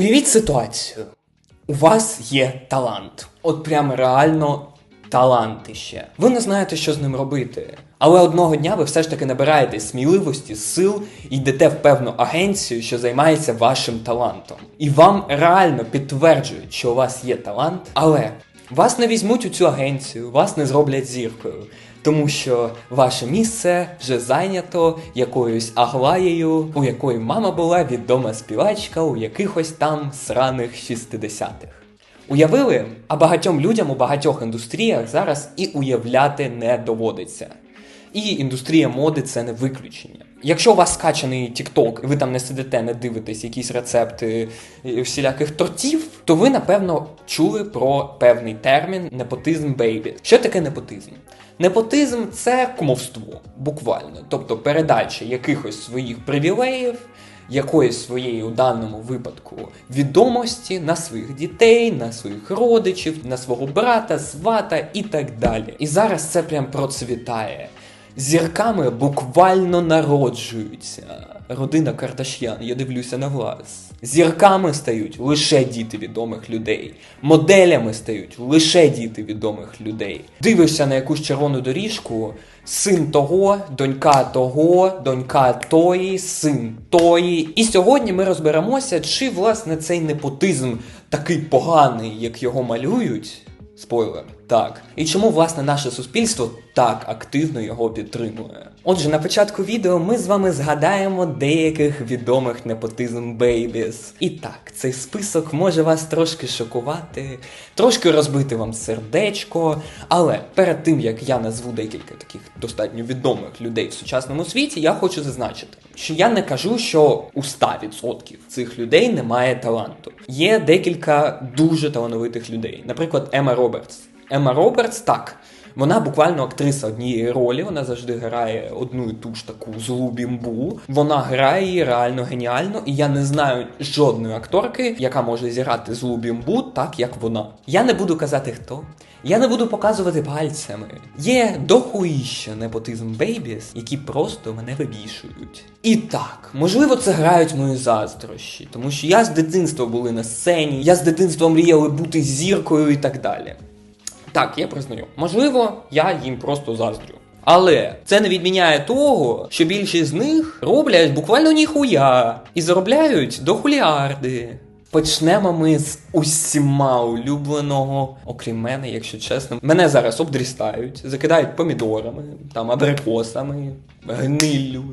Уявіть ситуацію. У вас є талант. От прям реально талантище. Ви не знаєте, що з ним робити. Але одного дня ви все ж таки набираєте сміливості, сил і йдете в певну агенцію, що займається вашим талантом. І вам реально підтверджують, що у вас є талант, але вас не візьмуть у цю агенцію, вас не зроблять зіркою. Тому що ваше місце вже зайнято якоюсь Аглаєю, у якої мама була відома співачка у якихось там сраних 60-х. Уявили? А багатьом людям у багатьох індустріях зараз і уявляти не доводиться. І індустрія моди це не виключення. Якщо у вас скачаний TikTok, і ви там не сидите, не дивитесь якісь рецепти всіляких тортів, то ви напевно чули про певний термін непотизм бейбі. Що таке непотизм? Непотизм це кумовство, буквально, тобто передача якихось своїх привілеїв. Якоїсь своєї у даному випадку відомості на своїх дітей, на своїх родичів, на свого брата, свата і так далі. І зараз це прям процвітає. Зірками буквально народжуються. Родина Кардаш'ян, я дивлюся на вас. Зірками стають лише діти відомих людей. Моделями стають лише діти відомих людей. Дивишся на якусь червону доріжку, син того, донька того, донька тої, син тої. І сьогодні ми розберемося, чи власне цей непотизм такий поганий, як його малюють. Спойлер, так. І чому власне наше суспільство так активно його підтримує? Отже, на початку відео ми з вами згадаємо деяких відомих непотизм бейбіс. І так, цей список може вас трошки шокувати, трошки розбити вам сердечко. Але перед тим як я назву декілька таких достатньо відомих людей в сучасному світі, я хочу зазначити, що я не кажу, що у 100% цих людей немає таланту. Є декілька дуже талановитих людей, наприклад, Ема Робертс. Ема Робертс так. Вона буквально актриса однієї ролі, вона завжди грає одну і ту ж таку злу бімбу. Вона грає її реально геніально, і я не знаю жодної акторки, яка може зіграти злу бімбу так, як вона. Я не буду казати хто. Я не буду показувати пальцями. Є дохуїща непотизм бейбіс, які просто мене вибішують. І так, можливо, це грають мої заздрощі, тому що я з дитинства були на сцені, я з дитинства мріяли бути зіркою і так далі. Так, я признаю. Можливо, я їм просто заздрю. Але це не відміняє того, що більшість з них роблять буквально ніхуя і заробляють до хуліарди. Почнемо ми з усіма улюбленого, окрім мене, якщо чесно. Мене зараз обдрістають, закидають помідорами, там абрикосами, гниллю.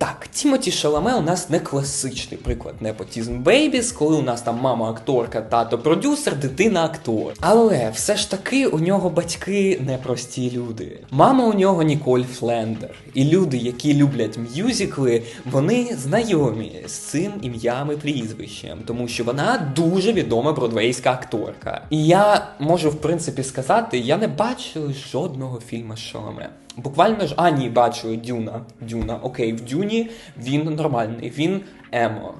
Так, Тімоті Шаламе у нас не класичний приклад непотізм бейбіс, коли у нас там мама акторка, тато продюсер, дитина актор. Але все ж таки у нього батьки непрості люди. Мама у нього Ніколь Флендер. І люди, які люблять мюзикли, вони знайомі з цим ім'ям і прізвищем, тому що вона дуже відома бродвейська акторка. І я можу в принципі сказати, я не бачив жодного фільму з Шаламе. Буквально ж, а ні, бачу Дюна. Дюна. Окей, в Дюні він нормальний. Він емо.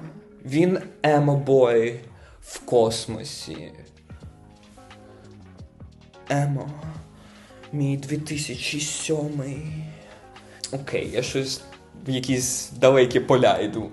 Він емо-бой в космосі. Емо. Мій 2007. Окей, я щось в якісь далекі поля йду.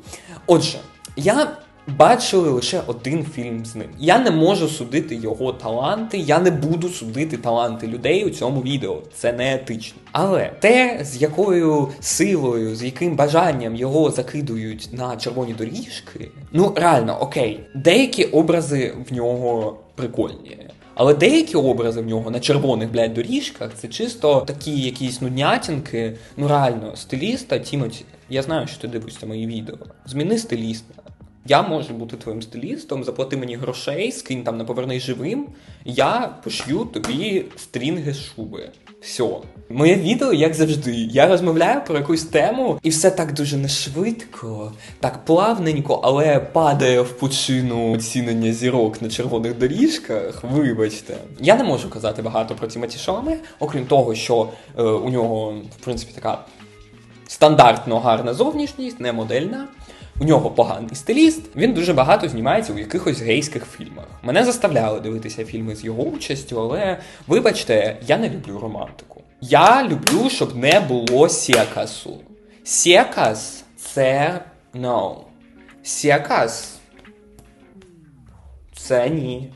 Отже, я бачили лише один фільм з ним. Я не можу судити його таланти, я не буду судити таланти людей у цьому відео. Це не етично. Але те, з якою силою, з яким бажанням його закидують на червоні доріжки, ну реально, окей, деякі образи в нього прикольні. Але деякі образи в нього на червоних блядь, доріжках це чисто такі якісь нуднятінки. Ну реально, стиліста Тімоті. Я знаю, що ти дивишся мої відео. Зміни стиліста. Я можу бути твоїм стилістом, заплати мені грошей, скинь там на поверни живим. Я пошью тобі стрінги з шуби. Все. Моє відео, як завжди, я розмовляю про якусь тему, і все так дуже нешвидко, так плавненько, але падає в пучину оцінення зірок на червоних доріжках. Вибачте, я не можу казати багато про Тімоті Шаламе, окрім того, що е, у нього, в принципі, така стандартно гарна зовнішність, не модельна. У нього поганий стиліст, він дуже багато знімається у якихось гейських фільмах. Мене заставляли дивитися фільми з його участю, але вибачте, я не люблю романтику. Я люблю, щоб не було сєкасу. Сєкас це no. Сєкас Це ні.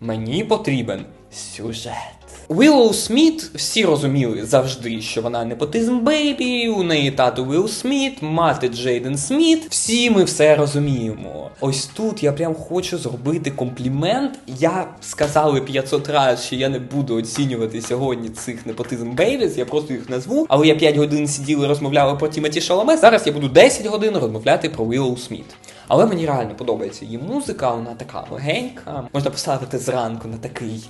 Мені потрібен сюжет. Уиллоу Сміт всі розуміли завжди, що вона непотизм бейбі, у неї тато Уилл Сміт, мати Джейден Сміт. Всі ми все розуміємо. Ось тут я прям хочу зробити комплімент. Я сказали 500 разів, що я не буду оцінювати сьогодні цих непотизм бейбіс, я просто їх назву. Але я 5 годин сиділи, розмовляли про Тімоті Шаломе. Зараз я буду 10 годин розмовляти про Уиллоу Сміт. Але мені реально подобається її музика, вона така легенька. Можна поставити зранку на такий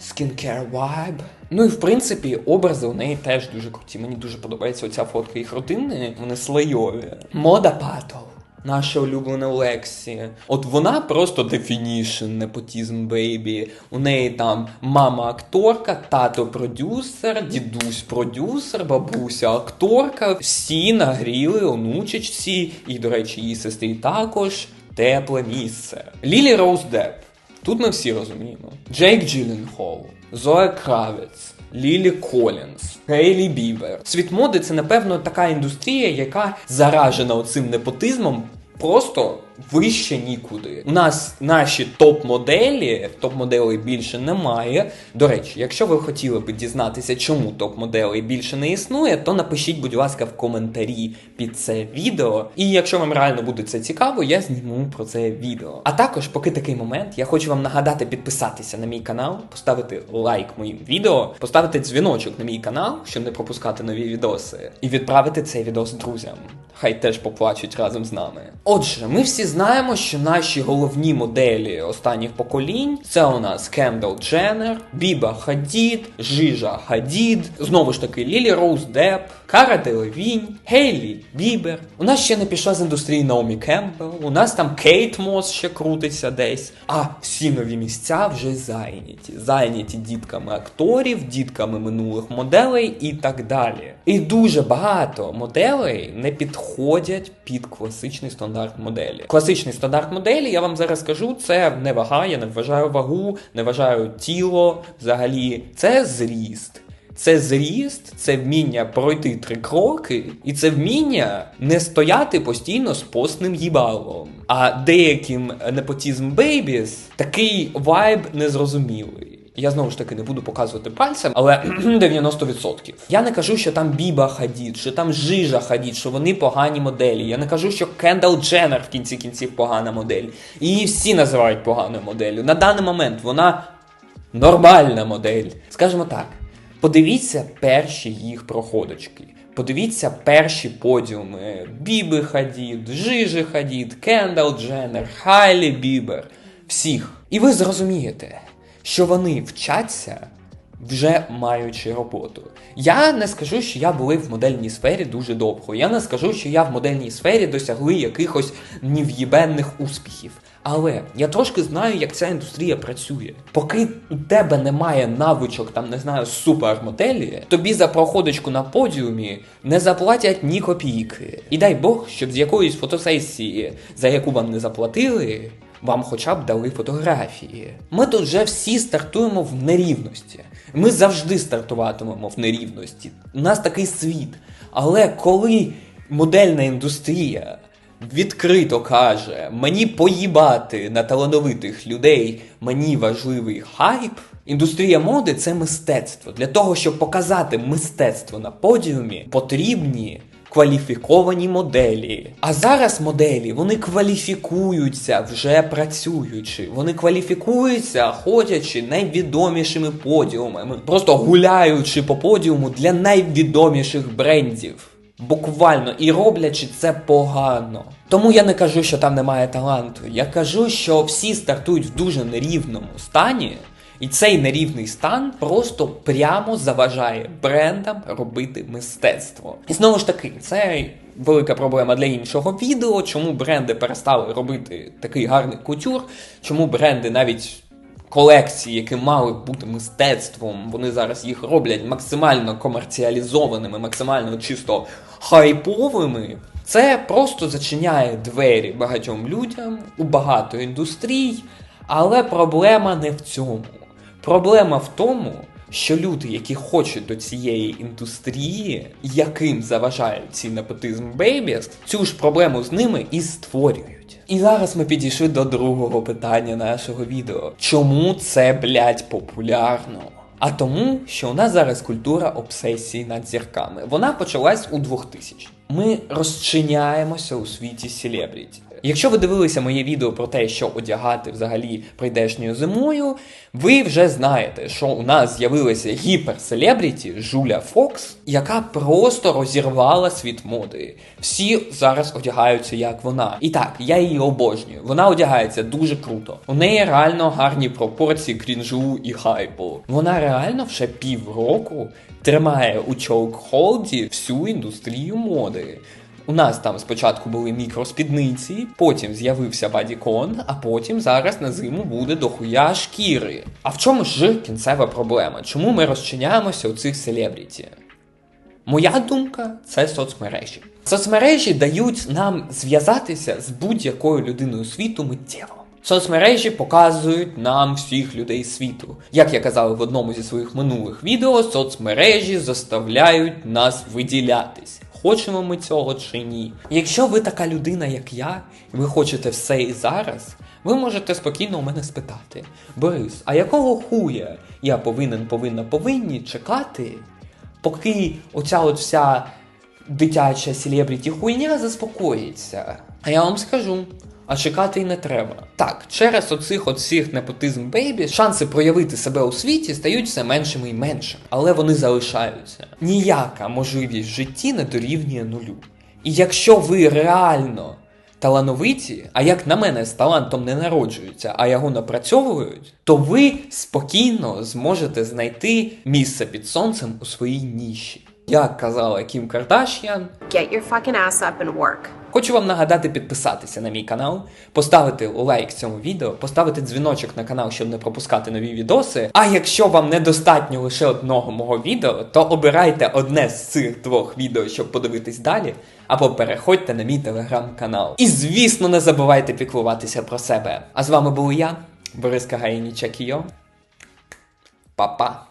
skincare vibe. Ну і в принципі, образи у неї теж дуже круті. Мені дуже подобається оця фотка їх родини. Вони слайові. Мода Патл. Наша улюблена Лексі. От вона просто definition, непотізм бейбі. У неї там мама акторка, тато продюсер, дідусь продюсер, бабуся акторка. Всі нагріли онучечці, і, до речі, її сестрі також тепле місце. Лілі Роуз Депп. Тут ми всі розуміємо. Джейк Джилленхол, Зоя Кравець, Лілі Колінс, Хейлі Бібер. Світ моди це, напевно, така індустрія, яка заражена оцим непотизмом. Просто вище нікуди. У нас наші топ-моделі, топ-моделей більше немає. До речі, якщо ви хотіли би дізнатися, чому топ-моделей більше не існує, то напишіть, будь ласка, в коментарі під це відео. І якщо вам реально буде це цікаво, я зніму про це відео. А також, поки такий момент, я хочу вам нагадати підписатися на мій канал, поставити лайк моїм відео, поставити дзвіночок на мій канал, щоб не пропускати нові відоси, і відправити цей відос друзям. Хай теж поплачуть разом з нами. Отже, ми всі знаємо, що наші головні моделі останніх поколінь це у нас Кендал Дженнер, Біба Хадід, Жижа Хадід, знову ж таки Лілі Роуз Депп, Кара Делевінь, Гейлі Бібер. У нас ще не пішла з індустрії Наомі Кемпбелл, у нас там Кейт Мос ще крутиться десь. А всі нові місця вже зайняті. Зайняті дітками акторів, дітками минулих моделей і так далі. І дуже багато моделей не підходять під класичний стандарт моделі. Класичний стандарт моделі, я вам зараз скажу, це не вага, я не вважаю вагу, не вважаю тіло взагалі. Це зріст. Це зріст, це вміння пройти три кроки, і це вміння не стояти постійно з постним їбалом. А деяким непотізм бейбіс такий вайб незрозумілий. Я знову ж таки не буду показувати пальцем, але 90%. Я не кажу, що там Біба Хадід, що там Жижа Хадід, що вони погані моделі. Я не кажу, що Кендал Дженнер в кінці кінців погана модель. Її всі називають поганою моделлю. На даний момент вона нормальна модель. Скажімо так. Подивіться перші їх проходочки. Подивіться перші подіуми Біби Хадід, Жижи Хадід, Кендал Дженнер, Хайлі Бібер. Всіх. І ви зрозумієте, що вони вчаться. Вже маючи роботу. Я не скажу, що я були в модельній сфері дуже довго. Я не скажу, що я в модельній сфері досягли якихось нев'єбенних успіхів. Але я трошки знаю, як ця індустрія працює. Поки у тебе немає навичок, там не знаю, супермоделі, тобі за проходочку на подіумі не заплатять ні копійки. І дай Бог, щоб з якоїсь фотосесії, за яку вам не заплатили, вам хоча б дали фотографії. Ми тут вже всі стартуємо в нерівності. Ми завжди стартуватимемо в нерівності. У нас такий світ. Але коли модельна індустрія відкрито каже, мені поїбати на талановитих людей, мені важливий хайп. Індустрія моди це мистецтво. Для того, щоб показати мистецтво на подіумі, потрібні кваліфіковані моделі. А зараз моделі вони кваліфікуються вже працюючи. Вони кваліфікуються, ходячи найвідомішими подіумами, просто гуляючи по подіуму для найвідоміших брендів. Буквально і роблячи це погано. Тому я не кажу, що там немає таланту. Я кажу, що всі стартують в дуже нерівному стані. І цей нерівний стан просто прямо заважає брендам робити мистецтво. І знову ж таки, це велика проблема для іншого відео, чому бренди перестали робити такий гарний кутюр, чому бренди навіть. Колекції, які мали б бути мистецтвом, вони зараз їх роблять максимально комерціалізованими, максимально чисто хайповими. Це просто зачиняє двері багатьом людям у багато індустрій, але проблема не в цьому. Проблема в тому, що люди, які хочуть до цієї індустрії, яким заважають ці непотизм бейбіс, цю ж проблему з ними і створюють. І зараз ми підійшли до другого питання нашого відео. Чому це, блядь, популярно? А тому, що у нас зараз культура обсесії над зірками. Вона почалась у 2000 Ми розчиняємося у світі селебріті. Якщо ви дивилися моє відео про те, що одягати взагалі прийдешньою зимою, ви вже знаєте, що у нас з'явилася гіперселебріті Жуля Фокс, яка просто розірвала світ моди. Всі зараз одягаються як вона. І так, я її обожнюю. Вона одягається дуже круто. У неї реально гарні пропорції крінжу і хайпу. Вона реально вже півроку тримає у чоук-холді всю індустрію моди. У нас там спочатку були мікроспідниці, потім з'явився бадікон, а потім зараз на зиму буде дохуя шкіри. А в чому ж кінцева проблема? Чому ми розчиняємося у цих селебріті? Моя думка це соцмережі. Соцмережі дають нам зв'язатися з будь-якою людиною світу миттєво. Соцмережі показують нам всіх людей світу. Як я казав в одному зі своїх минулих відео, соцмережі заставляють нас виділятись. Хочемо ми цього чи ні. Якщо ви така людина, як я, і ви хочете все і зараз, ви можете спокійно у мене спитати: Борис, а якого хуя я повинен, повинна, повинні чекати, поки оця от вся дитяча селебріті хуйня заспокоїться? А я вам скажу. А чекати й не треба. Так, через оцих всіх непотизм бейбі шанси проявити себе у світі стають все меншими і меншими, але вони залишаються. Ніяка можливість в житті не дорівнює нулю. І якщо ви реально талановиті, а як на мене з талантом не народжуються, а його напрацьовують, то ви спокійно зможете знайти місце під сонцем у своїй ніші. Як казала Кім Кардаш'ян, Get your fucking ass up and work. Хочу вам нагадати підписатися на мій канал, поставити лайк цьому відео, поставити дзвіночок на канал, щоб не пропускати нові відоси. А якщо вам недостатньо лише одного мого відео, то обирайте одне з цих двох відео, щоб подивитись далі, або переходьте на мій телеграм-канал. І звісно, не забувайте піклуватися про себе. А з вами був я, Борис Кагаїні Чакіо. Па-па!